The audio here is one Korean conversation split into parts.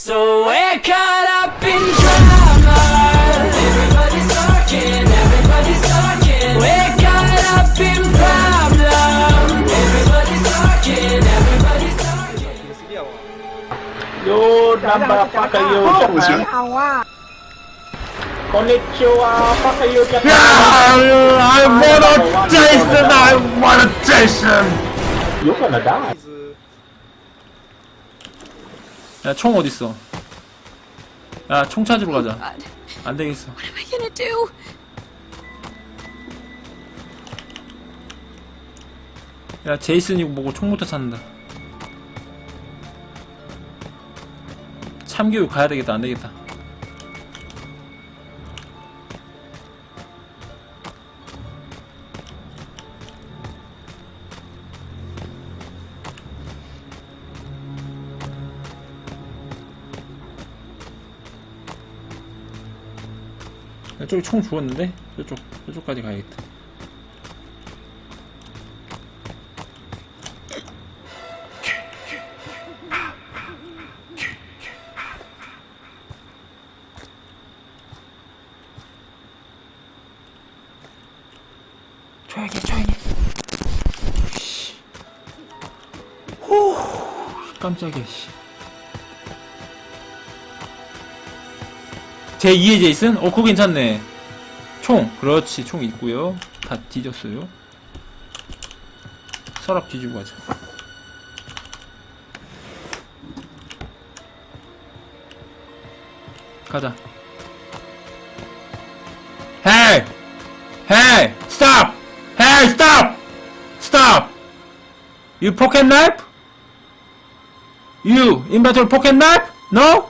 So we're caught up in drama. Everybody's talking, everybody's talking. We're caught up in problem. Everybody's talking, everybody's talking. Yo, number fucker, yo. What was that? Konnichiwa, fucker, yo. Yeah, I wanna taste him, I wanna taste him. You're gonna die. 야 총 어딨어? 야 총 찾으러 가자. God, 안 되겠어. what am I gonna do? 야 제이슨이 보고 총부터 찾는다. 참교육 가야 되겠다 안 되겠다 저기 총 주웠는데 저쪽 저쪽까지 가야겠다 조용히 조용히 씨. 후 깜짝이야 씨. 제 2의 제이슨? 어 그거 괜찮네 총 그렇지 총 있고요 다 뒤졌어요 서랍 뒤지고 가자 가자 Hey! Hey! Stop! Hey! Stop! Stop! You pocket knife? You inventor pocket knife? No?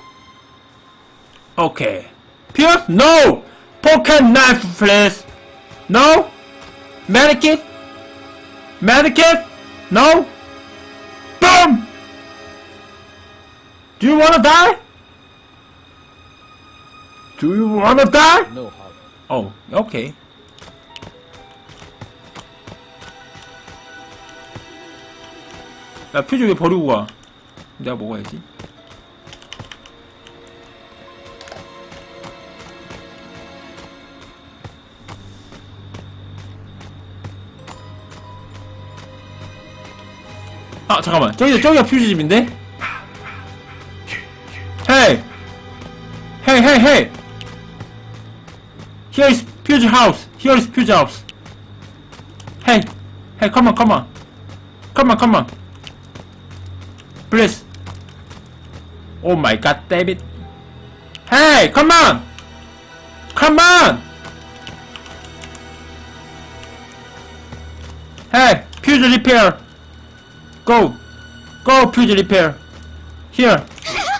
Okay. Pierce? No! Pocket knife, please! No? Medikit? Medikit? No? Boom! Do you wanna die? Do you wanna die? No 어, 오케이. 야, 퓨즈 왜 버리고 가? 내가 먹어야지. 아, 잠깐만. 저기, 저기가 퓨즈 집인데? 헤이! 헤이, 헤이, 헤이! Here is Fuse House. Here is Fuse House. Hey, hey, come on, come on, come on, come on. Please. Oh my God, David. Hey, come on, come on. Hey, Fuse Repair. Go, go, Fuse Repair. Here.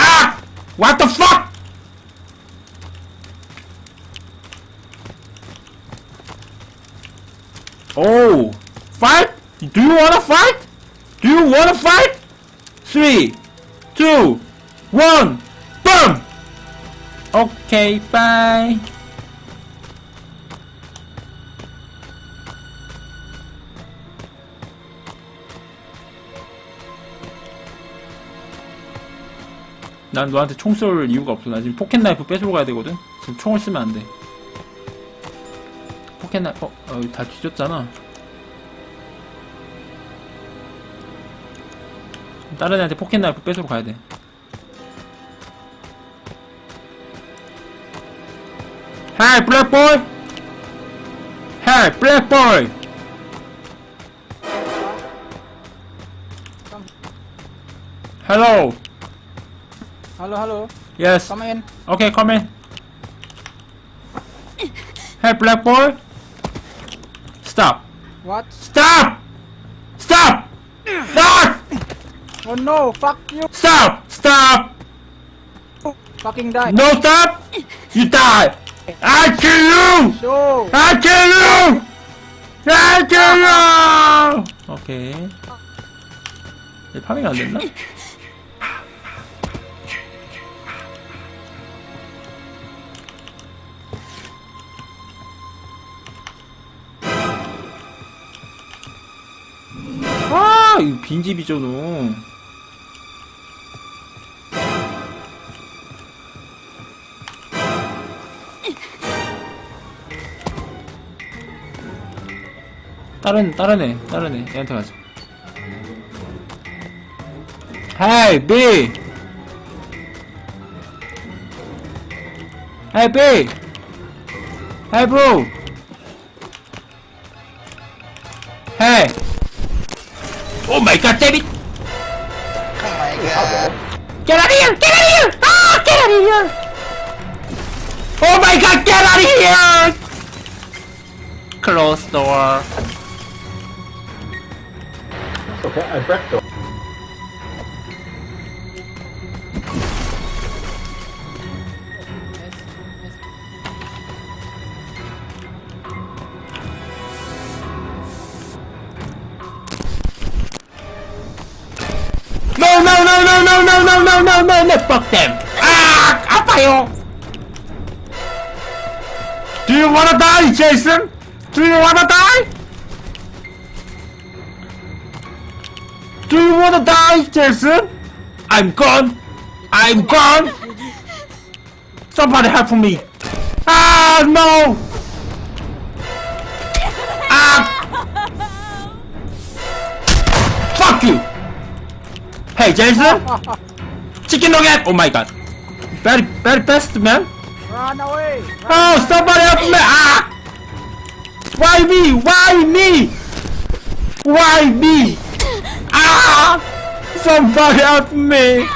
Ah! What the fuck? Oh, fight? Do you wanna fight? Do you wanna fight? Three, two, one, boom! Okay, bye. 난 너한테 총 쏠 이유가 없어. 나 지금 포켓 나이프 뺏으러 가야 되거든. 지금 총을 쓰면 안 돼. 포켓 나이프, 어, 어, 다 뒤졌잖아. 다른 애한테 포켓 나이프 뺏으러 가야 돼. Black boy. Hi, black boy. Hello. Halo, halo. Yes. Come in. Okay, come in. Hey, black boy. Stop. What? Stop! Stop! Stop! Oh no, fuck you. Stop! Stop! Fucking die. No stop! You die! I kill you! Show. I kill you! I kill you! 오케이. 얘 파밍 안 됐나? 이거 빈집이잖아. 다른 다른 애 다른 애 얘한테 가자. 헤이 B. 헤이 B. 헤이 브로 damn it Oh my god. Get out of here! Get out of here! Ah! Get out of here! Oh my god! Get out of here! Close door. Okay, I break door. no, no, no, fuck them. Ah, I'll fire. Do you wanna die, Jason? Do you wanna die? Do you wanna die, Jason? I'm gone. I'm gone. Somebody help me. Ah, no. Ah. Fuck you. Hey, Jason. Chicken nugget. Oh my god. Very, very best, man. Run away! Oh, somebody help me! Ah! Why me? Why me? Why me? Ah! Somebody help me!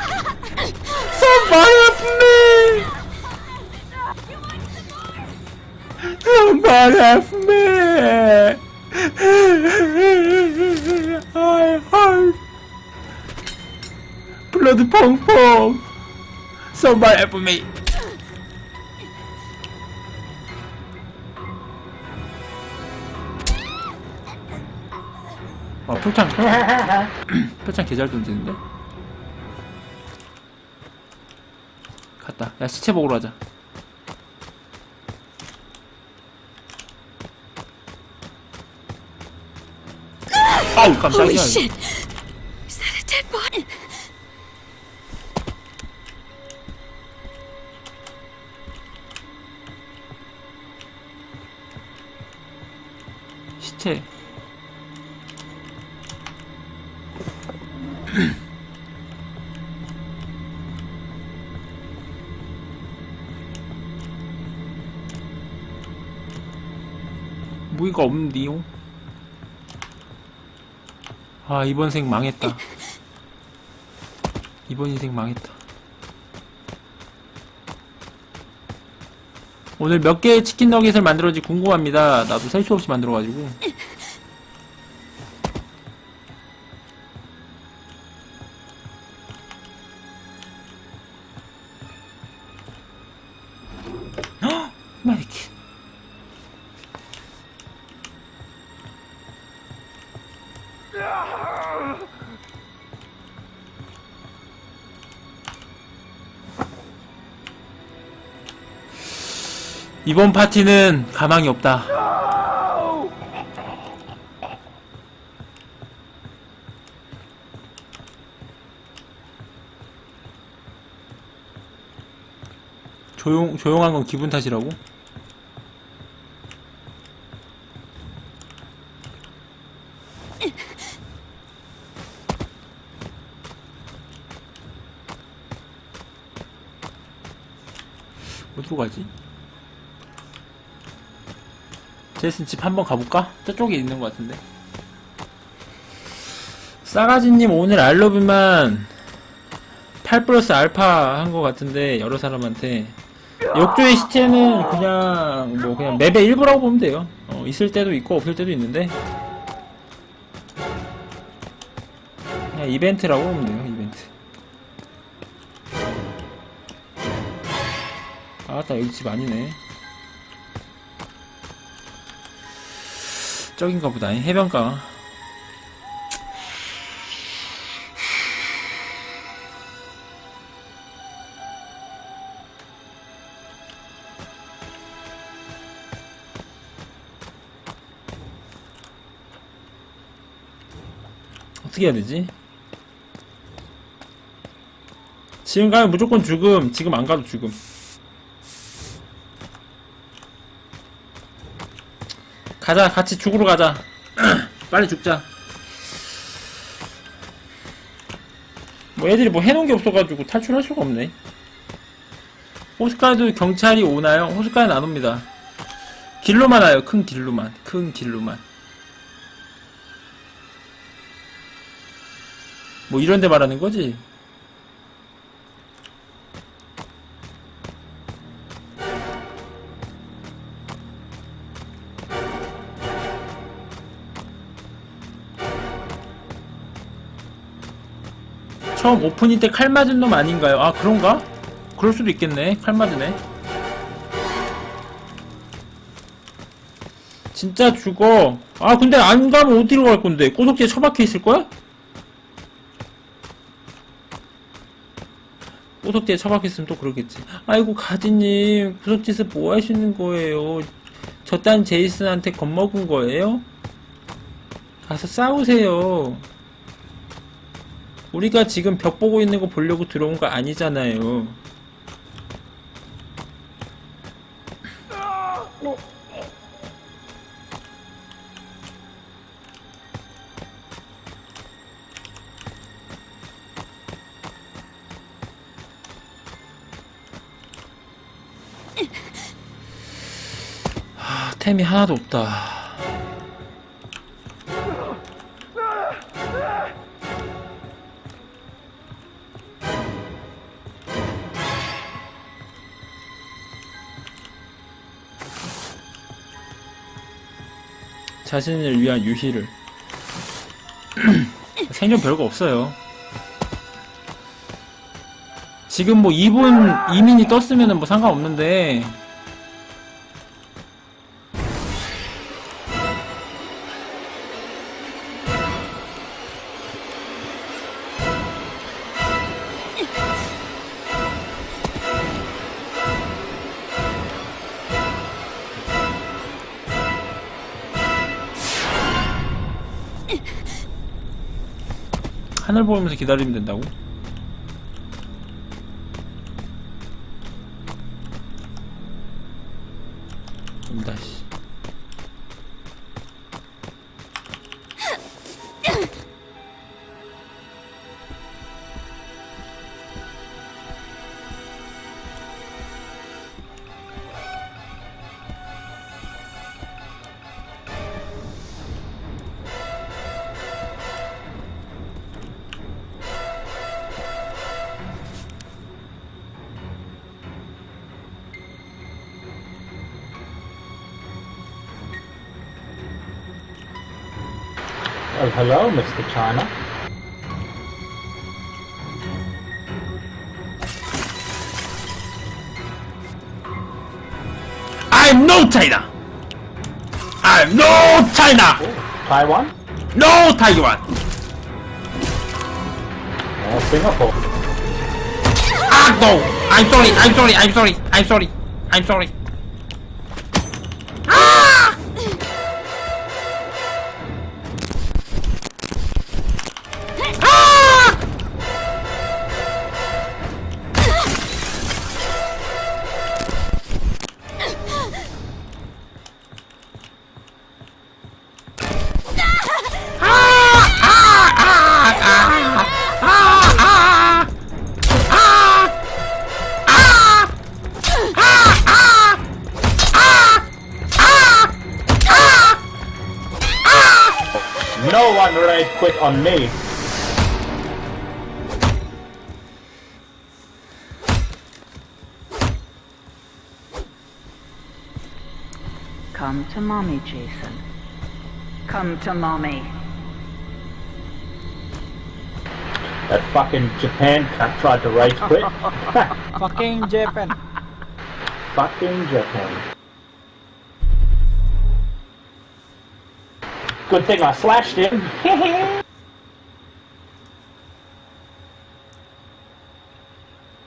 Somebody help me! Somebody help me! Blood. Somebody help me. 어, 풀창. 풀창 개잘 던지는데? 갔다. 야, 시체 보러 가자. 아우, 깜짝이야. 무기가 없는데요? 아 이번 생 망했다. 이번 인생 망했다. 오늘 몇 개의 치킨 너겟을 만들어지 궁금합니다. 나도 셀 수 없이 만들어가지고. 헉! 마이크. 이번 파티는 가망이 없다. 조용 조용한 건 기분 탓이라고? 어디로 가지? 제이슨 집 한번 가볼까? 저쪽에 있는 것 같은데. 싸가지님 오늘 알러뷰만 8 플러스 알파 한 것 같은데 여러 사람한테 욕조의 시체는 그냥 뭐 그냥 맵의 일부라고 보면 돼요. 어, 있을 때도 있고 없을 때도 있는데 그냥 이벤트라고 보면 돼요. 이벤트. 아따 여기 집 아니네. 저긴가 보다. 해변가. 어떻게 해야 되지? 지금 가면 무조건 죽음. 지금 안 가도 죽음. 가자. 같이 죽으러 가자. 빨리 죽자. 뭐 애들이 뭐 해놓은 게 없어가지고 탈출할 수가 없네. 호숫가에도 경찰이 오나요? 호숫가에는 안 옵니다. 길로만 와요. 큰 길로만. 큰 길로만. 뭐 이런 데 말하는 거지? 처음 오프닝 때 칼 맞은 놈 아닌가요? 아 그런가? 그럴 수도 있겠네. 칼 맞으네. 진짜 죽어. 아 근데 안 가면 어디로 갈 건데? 꼬석지에 처박혀 있을 거야? 꼬석지에 처박혀 있으면 또 그러겠지. 아이고 가지님 구석지에서 뭐 하시는 거예요? 저딴 제이슨한테 겁먹은 거예요? 가서 싸우세요. 우리가 지금 벽 보고 있는 거 보려고 들어온 거 아니잖아요. 하, 템이 하나도 없다. 자신을 위한 유희를. 생존 별거 없어요. 지금 뭐 2분 이민이 떴으면 뭐 상관없는데 보면서 기다리면 된다고? Oh, hello, Mr. China. I'm no China! I'm no China! Taiwan? No Taiwan! Oh, Singapore. Ah no! I'm sorry, I'm sorry, I'm sorry, I'm sorry, I'm sorry. One right quit on me. Come to mommy, Jason. Come to mommy. That fucking Japan cunt tried to rage quit. Fucking Japan. fucking Japan. Good thing I slashed him.